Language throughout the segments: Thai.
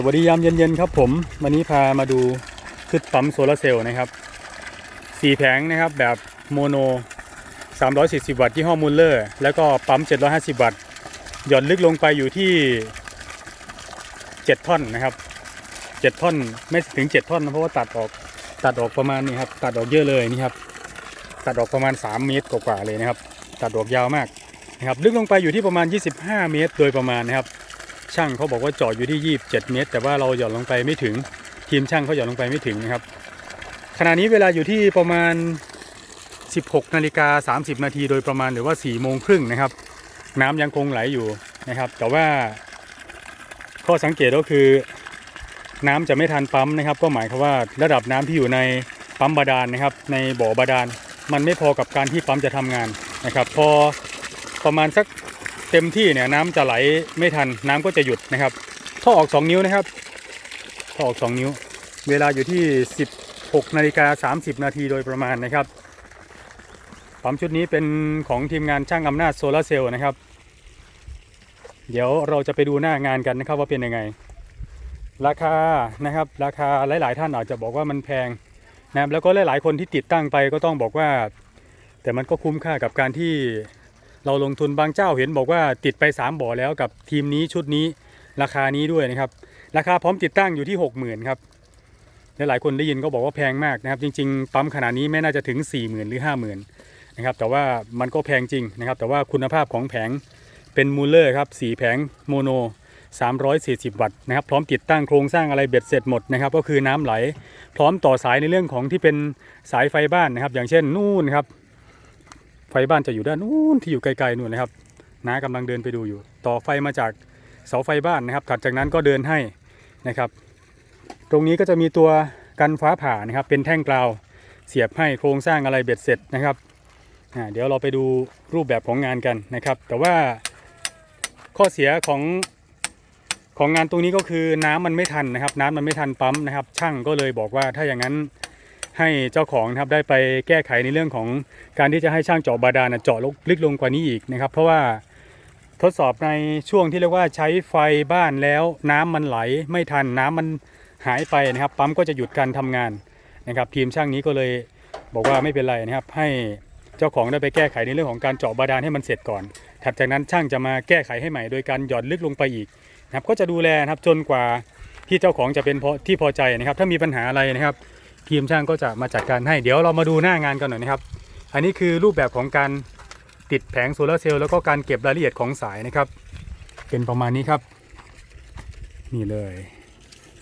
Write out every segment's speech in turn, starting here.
สวัสดียามเย็นๆครับผมวันนี้พามาดูชุดปั๊มโซลาร์เซลล์นะครับสี่แผงนะครับแบบโมโน 340 วัตต์ที่ห้อมูลเลอร์ แล้วก็ปั๊ม 750 วัตต์หย่อนลึกลงไปอยู่ที่ 7 ท่อนนะครับ 7 ท่อนไม่ถึง 7 ท่อนนะเพราะว่าตัดออกตัดออกประมาณนี้ครับตัดออกเยอะเลยนี่ครับตัดออกประมาณ 3 เมตรกว่าๆเลยนะครับ ตัดออกยาวมากนะครับลึกลงไปอยู่ที่ประมาณ 25 เมตรโดยประมาณนะครับ ช่างเขาบอกว่าเจาะอยู่ที่ 27 เมตร แต่ว่าเราหย่อนลงไปไม่ถึงทีมช่างเขาหย่อนลงไปไม่ถึงนะครับขณะนี้เวลาอยู่ที่ประมาณ 16นาฬิกา30 นาทีโดยประมาณหรือว่า4โมงครึ่งนะครับ น้ำยังคงไหลอยู่นะครับ แต่ว่าข้อสังเกตก็คือ น้ำจะไม่ทันปั๊มนะครับ ก็หมายความว่าระดับน้ำที่อยู่ในปั๊มบาดาลนะครับ ในบ่อบาดาลมันไม่พอกับการที่ปั๊มจะทำงานนะครับ พอประมาณสัก เต็มที่เนี่ยน้ำจะไหลไม่ทันน้ำก็จะหยุดนะครับท่อออก 2 นิ้วนะครับท่อออก 2 นิ้ว เวลาอยู่ที่ 16นาฬิกา30 นาทีโดยประมาณนะครับปั๊มชุดนี้เป็นของทีมงานช่างอำนาจโซลาร์เซลล์นะครับ เดี๋ยวเราจะไปดูหน้างานกันนะครับว่าเป็นยังไง ราคานะครับ ราคาหลาย ๆ ท่านอาจจะบอกว่ามันแพงนะครับแล้วก็หลาย ๆ คนที่ติดตั้งไปก็ต้องบอกว่า แต่มันก็คุ้มค่ากับการที่ เราลงทุนบางเจ้าเห็นบอกว่าติดไป 3 บ่อแล้วกับทีมนี้ชุดนี้ราคานี้ด้วยนะครับ ราคาพร้อมติดตั้งอยู่ที่ 60,000ครับและหลายคนได้ยินก็บอกว่าแพงมากนะครับ จริง ๆ ปั๊มขนาดนี้ไม่น่าจะถึง 40,000 หรือ 50,000นะครับแต่ว่ามันก็แพงจริงนะครับ แต่ว่าคุณภาพของแผงเป็นมูลเลอร์ครับสีแผงโมโน 340 วัตต์นะครับพร้อมติดตั้งโครงสร้างอะไรเบ็ดเสร็จหมดนะครับก็คือน้ำไหล พร้อมต่อสายในเรื่องของที่เป็นสายไฟบ้านนะครับ อย่างเช่นนู่นครับ ไฟบ้านจะอยู่ด้านนู้นที่อยู่ไกลๆนู่นนะครับน้ากำลังเดินไปดูอยู่ ต่อไฟมาจากเสาไฟบ้านนะครับ ถัดจากนั้นก็เดินให้นะครับ ตรงนี้ก็จะมีตัวกันฟ้าผ่านะครับ เป็นแท่งกราวเสียบให้โครงสร้างอะไรเบ็ดเสร็จนะครับเดี๋ยวเราไปดูรูปแบบของงานกันนะครับ แต่ว่าข้อเสียของของงานตรงนี้ก็คือน้ำมันไม่ทันนะครับ น้ำมันไม่ทันปั๊มนะครับ ช่างก็เลยบอกว่าถ้าอย่างนั้น ให้เจ้าของนะครับได้ไปแก้ไขในเรื่องของการที่จะให้ช่างเจาะบาดาลเจาะลึกลงกว่านี้อีกนะครับ เพราะว่าทดสอบในช่วงที่เรียกว่าใช้ไฟบ้านแล้วน้ำมันไหลไม่ทันน้ำมันหายไปนะครับ ปั๊มก็จะหยุดการทำงานนะครับ ทีมช่างนี้ก็เลยบอกว่าไม่เป็นไรนะครับ ให้เจ้าของได้ไปแก้ไขในเรื่องของการเจาะบาดาลให้มันเสร็จก่อนถัดจากนั้นช่างจะมาแก้ไขให้ใหม่โดยการหย่อนลึกลงไปอีกนะครับ ก็จะดูแลนะครับจนกว่าที่เจ้าของจะเป็นพอที่พอใจนะครับ ถ้ามีปัญหาอะไรนะครับ ทีมช่างก็จะมาจัดการให้เดี๋ยวเรามาดูหน้างานกันหน่อยนะครับ อันนี้คือรูปแบบของการติดแผงโซลาร์เซลล์แล้วก็การเก็บรายละเอียดของสายนะครับ เป็นประมาณนี้ครับ นี่เลย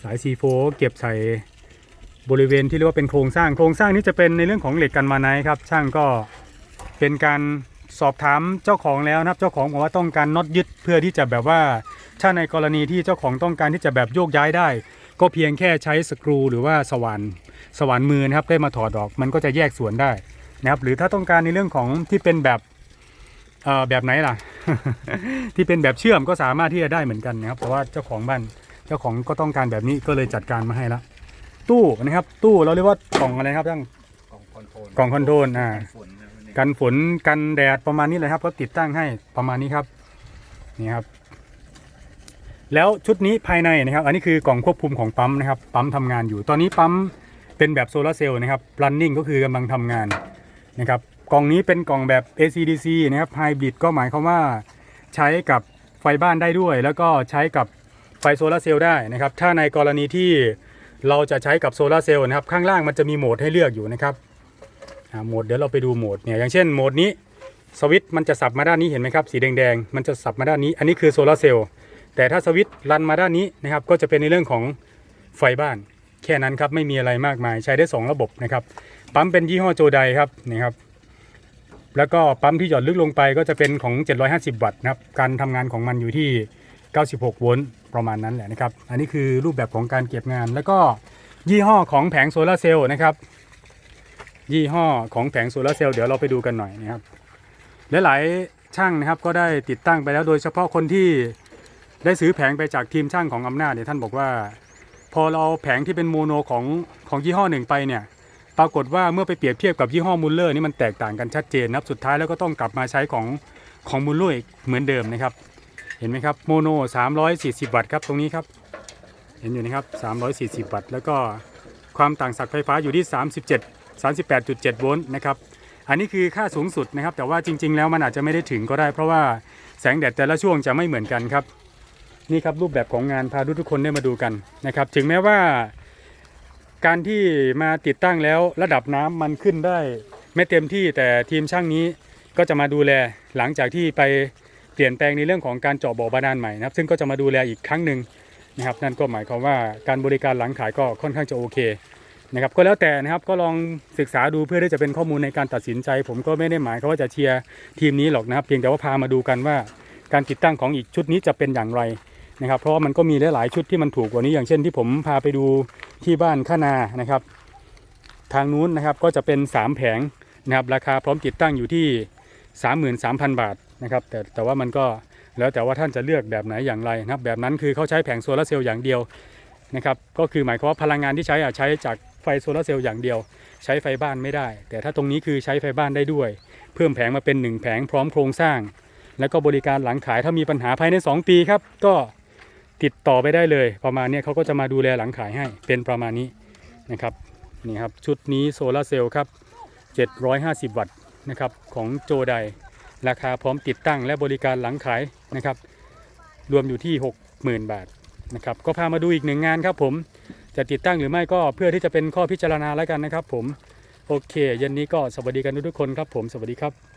สาย C4 เก็บใส่บริเวณที่เรียกว่าเป็นโครงสร้างโครงสร้างนี้จะเป็นในเรื่องของเหล็กกันมาไนครับ ช่างก็เป็นการสอบถามเจ้าของแล้วนะครับ เจ้าของบอกว่าต้องการน็อตยึดเพื่อที่จะแบบว่าถ้าในกรณีที่เจ้าของต้องการที่จะแบบโยกย้ายได้ ก็เพียงแค่ใช้สกรูหรือว่าสว่านสว่านมือนะครับได้มาถอดออก มันก็จะแยกส่วนได้นะครับ หรือถ้าต้องการในเรื่องของที่เป็นแบบเอ่อแบบไหนล่ะ ที่เป็นแบบเชื่อมก็สามารถที่จะได้เหมือนกันนะครับเพราะว่าเจ้าของบ้านเจ้าของก็ต้องการแบบนี้ก็เลยจัดการมาให้ละตู้นะครับ ตู้เราเรียกว่ากล่องอะไรครับท่านกล่องคอนโทรลกล่องคอนโทรลอ่ากันฝุ่นนะพวกนี้กันฝนกันแดดประมาณนี้เลยครับก็ติดตั้งให้ประมาณนี้ครับนี่ครับ แล้วชุดนี้ภายในนะครับ อันนี้คือกล่องควบคุมของปั๊มนะครับ ปั๊มทำงานอยู่ ตอนนี้ปั๊มเป็นแบบโซลาร์เซลล์นะครับ running ก็คือกำลังทำงานนะครับ กล่องนี้เป็นกล่องแบบ ACDC นะครับ Hybrid ก็หมายความว่าใช้กับไฟบ้านได้ด้วย แล้วก็ใช้กับไฟโซลาร์เซลล์ได้นะครับ ถ้าในกรณีที่เราจะใช้กับโซลาร์เซลล์นะครับ ข้างล่างมันจะมีโหมดให้เลือกอยู่นะครับโหมดเดี๋ยวเราไปดูโหมดเนี่ย อย่างเช่นโหมดนี้สวิตช์มันจะสับมาด้านนี้เห็นไหมครับ สีแดงๆ มันจะสับมาด้านนี้ อันนี้คือโซลาร์เซลล์ แต่ถ้าสวิตช์รันมาด้านนี้นะครับก็จะเป็นในเรื่องของไฟบ้าน แค่นั้นครับไม่มีอะไรมากมายใช้ได้ 2 ระบบนะครับปั๊มเป็นยี่ห้อโจไดครับนี่ครับแล้วก็ปั๊มที่หยอนลึกลงไปก็จะเป็นของ 750 วัตต์นะครับการทำงานของมันอยู่ที่ 96 โวลต์ประมาณนั้นแหละนะครับอันนี้คือรูปแบบของการเก็บงาน แล้วก็ยี่ห้อของแผงโซลาร์เซลล์นะครับยี่ห้อของแผงโซลาร์เซลล์เดี๋ยวเราไปดูกันหน่อยนะครับหลายๆช่างนะครับก็ได้ติดตั้งไปแล้วโดยเฉพาะคนที่ ได้ซื้อแผงไปจากทีมช่างของอำนาจเนี่ยท่านบอกว่า พอเราเอาแผงที่เป็นโมโนของของยี่ห้อหนึ่งไปเนี่ยปรากฏว่าเมื่อไปเปรียบเทียบกับยี่ห้อมูลเลอร์นี่มันแตกต่างกันชัดเจนนะครับสุดท้ายแล้วก็ต้องกลับมาใช้ของของมูลเลอร์อีกเหมือนเดิมนะครับ เห็นไหมครับโมโน 340 วัตต์ครับตรงนี้ครับ เห็นอยู่นะครับ 340 วัตต์แล้วก็ความต่างศักย์ไฟฟ้าอยู่ที่ 37 38.7 โวลต์นะครับอันนี้คือค่าสูงสุดนะครับ แต่ว่าจริง ๆ แล้วมันอาจจะไม่ได้ถึงก็ได้ เพราะว่าแสงแดดแต่ละช่วงจะไม่เหมือนกันครับ นี่ครับรูปแบบของงานพาทุกคนได้มาดูกันนะครับ ถึงแม้ว่าการที่มาติดตั้งแล้วระดับน้ำมันขึ้นได้ไม่เต็มที่แต่ทีมช่างนี้ก็จะมาดูแลหลังจากที่ไปเปลี่ยนแปลงในเรื่องของการเจาะบ่อบาดาลใหม่นะครับ ซึ่งก็จะมาดูแลอีกครั้งหนึ่งนะครับนั่นก็หมายความว่าการบริการหลังขายก็ค่อนข้างจะโอเคนะครับก็แล้วแต่นะครับก็ลองศึกษาดูเพื่อที่จะเป็นข้อมูลในการตัดสินใจ ผมก็ไม่ได้หมายเขามว่าจะเชียร์ทีมนี้หรอกนะครับ เพียงแต่ว่าพามาดูกันว่าการติดตั้งของอีกชุดนี้จะเป็นอย่างไร นะครับ เพราะว่ามันก็มีหลายๆชุดที่มันถูกกว่านี้อย่างเช่นที่ผมพาไปดูที่บ้านข้านานะครับ ทางนู้นนะครับก็จะเป็น 3 แผงนะครับราคาพร้อมติดตั้งอยู่ที่ 33,000 บาทนะครับแต่แต่ว่ามันก็แล้วแต่ว่าท่านจะเลือกแบบไหนอย่างไรนะครับ แบบนั้นคือเขาใช้แผงโซลาร์เซลล์อย่างเดียวนะครับก็คือหมายความว่าพลังงานที่ใช้อะใช้จากไฟโซลาร์เซลล์อย่างเดียว ใช้ไฟบ้านไม่ได้ แต่ถ้าตรงนี้คือใช้ไฟบ้านได้ด้วย เพิ่มแผงมาเป็น 1 แผงพร้อมโครงสร้าง แล้วก็บริการหลังขายถ้ามีปัญหาภายใน 2 ปีครับก็ ติดต่อไปได้เลย ประมาณนี้เขาก็จะมาดูแลหลังขายให้เป็นประมาณนี้นะครับนี่ครับชุดนี้โซลาร์เซลล์ครับ 750 วัตต์นะครับของโจไดราคาพร้อมติดตั้งและบริการหลังขายนะครับรวมอยู่ที่ 60,000 บาทนะครับก็พามาดูอีกหนึ่งงานครับผมจะติดตั้งหรือไม่ก็เพื่อที่จะเป็นข้อพิจารณาแล้วกันนะครับผมโอเคเย็นนี้ก็สวัสดีกันทุกคนครับผมสวัสดีครับ